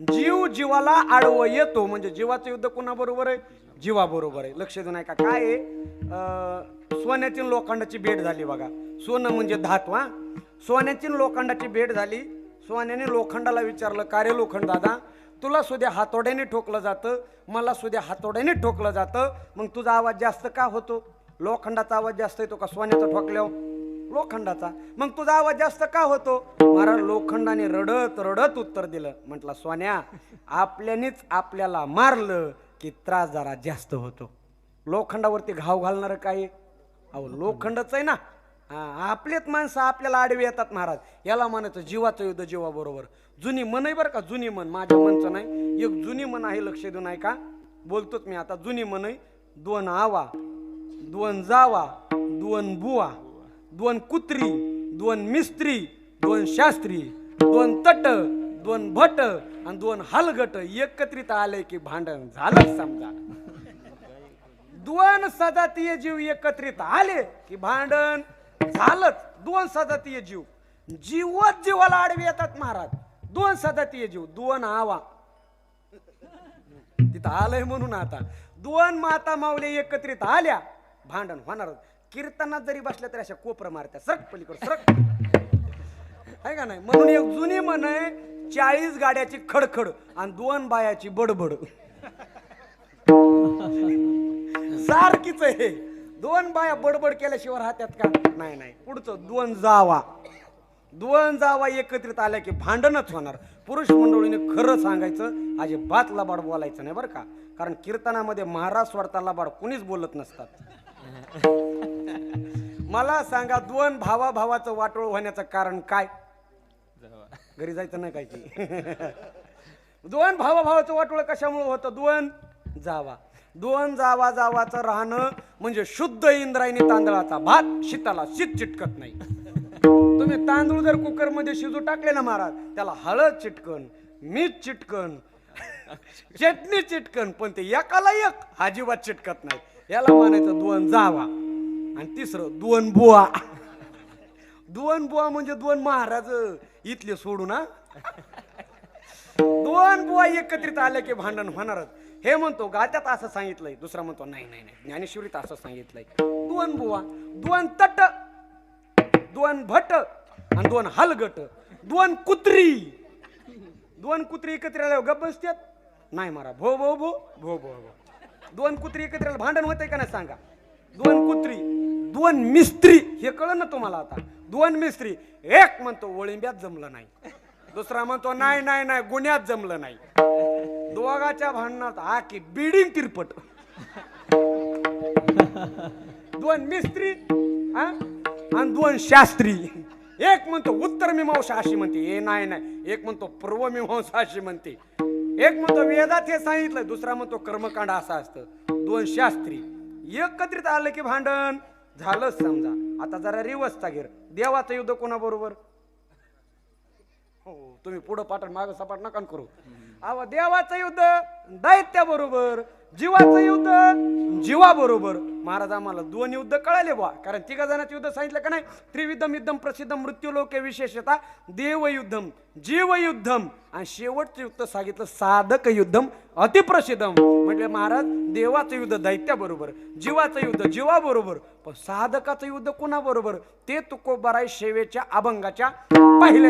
जीव जीवाला आडवं येतो. म्हणजे जीवाचं युद्ध कोणाबरोबर आहे? जीवाबरोबर आहे. लक्ष देऊ नका काय आहे? सोन्यातील लोखंडाची भेट झाली बघा. सोनं म्हणजे धातू हा? सोन्याची लोखंडाची भेट झाली. सोन्याने लोखंडाला विचारलं का रे लोखंड दादा? तुला सुद्या हातोड्याने ठोकलं जातं. मला सुद्या हातोड्याने ठोकलं जातं. मग तुझा आवाज जास्त का होतो? लोखंडाचा आवाज जास्त येतो का सोन्याचा ठोकल्यावर? लोखंडाचा. मग तुझा आवाज जास्त का होतो? महाराज लोखंडाने रडत रडत उत्तर दिलं. म्हटलं सोन्या आपल्यानेच आपल्याला मारलं की त्रास जरा जास्त होतो. लोखंडावरती घाव घालणारं काय? अहो लोखंडच आहे ना. हा, आपलेच माणसं आपल्याला आडवे येतात महाराज. याला म्हणायचं जीवाचं युद्ध जीवाबरोबर. जुनी मन आहे बरं का जुनी मन. माझ्या मनचं नाही. एक जुनी मन आहे लक्ष देऊन आहे का बोलतोच मी आता. जुनी मन आहे. दोन आवा दोन जावा दोन बुवा. दोन कुत्री दोन मिस्त्री दोन शास्त्री दोन तट दोन भट आणि दोन हलगट एकत्रित आले की भांडण झालं समजा. दोन सजातीय जीव एकत्रित आले की भांडण झालंच. दोन सजातीय जीव. जीवच जीवाला आडवे येतात महाराज. दोन सजातीय जीव दोन आवा. तिथं आलंय म्हणून आता. दोन माता माऊली एकत्रित आल्या. भांडण होणार. कीर्तनात जरी बसल्या तरी अशा कोपरं मारत्या सरक पलीकडे सरक. आहे का नाही? म्हणून एक जुनी म्हण आहे चाळीस गाड्याची खडखड आणि दोन बायाची बडबड. सारखीच आहे. दोन बाया बडबड केल्याशिवाय राहत्यात का? नाही नाही. पुढचं दोन जावा. दोन जावा एकत्रित आल्या की भांडणच होणार. पुरुष मंडळीने खरं सांगायचं अजिबात लबाड बोलायचं नाही बरं का? कारण कीर्तनामध्ये महाराज सोडता लबाड कुणीच बोलत नसतात. मला सांगा दोन भावा भावाचं वाटोळ होण्याचं कारण काय? घरी जायचं नाही काय की दोन भावा भावाचं वाटोळ कशामुळे होतं? दोन जावा. दोन जावा जावाचं राहणं म्हणजे शुद्ध इंद्रायणी तांदळाचा भात शीताला शीत चिटकत नाही. तुम्ही तांदूळ जर कुकरमध्ये शिजू टाकले ना महाराज त्याला हळद चिटकन मीठ चिटकन चटणी चिटकन पण ते एकाला एक अजिबात चिटकत नाही. याला म्हणायचं दोन जावा आणि तिसरं दोन बुवा. दोन बुवा म्हणजे दोन महाराज इथले सोडू ना दोन बुवा एकत्रित आले की भांडण होणारच. हे म्हणतो गात्यात असं सांगितलंय. दुसरा म्हणतो नाही नाही नाही. ज्ञानेश्वरीत असं सांगितलंय. दोन बुवा दोन तट दोन भट आणि दोन हलगट दोन कुत्री. दोन कुत्री एकत्र आल्यावर गप्प बसतात नाही मारा भो भो भो भो भो भो. दोन कुत्री एकत्र भांडण होतंय का नाही सांगा? दोन कुत्री दोन मिस्त्री हे कळलं ना तुम्हाला आता. दोन मिस्त्री एक म्हणतो ओळिंब्यात जमलं नाही. दुसरा म्हणतो नाही नाही नाही गुन्ह्यात जमलं नाही. दोघाच्या भांडणात हा की बिडिंग तिरपट. दोन मिस्त्री हा? आणि दोन शास्त्री. एक म्हणतो उत्तर मीमांसा अशी म्हणते. हे नाही नाही. एक म्हणतो पूर्व मीमांसा अशी म्हणते. एक म्हणतो वेदात हे सांगितलं दुसरा म्हणतो कर्मकांड असं असतं. दोन शास्त्री. एकत्रित आलं की भांडण झालंच समजा. आता जरा रिवसता घेर. देवाचं युद्ध कोणाबरोबर? हो तुम्ही पुढं पाठण माग सपाट नका न करू. अहो देवाचं युद्ध दैत्याबरोबर. जीवाचं युद्ध जीवाबरोबर. महाराज आम्हाला दोन युद्ध कळाले बा कारण तिघा जणांचं युद्ध सांगितलं का नाही? त्रिविधम युद्धम प्रसिद्ध मृत्यूलोके विशेषता देवयुद्धम जीवयुद्धम. आणि शेवटचं युद्ध सांगितलं साधक युद्धम अतिप्रसिद्धम. म्हणजे महाराज देवाचं युद्ध दैत्याबरोबर जीवाचं युद्ध जीवाबरोबर पण साधकाचं युद्ध कोणाबरोबर? ते तुकोबाराय शेवेच्या अभंगाच्या पहिल्या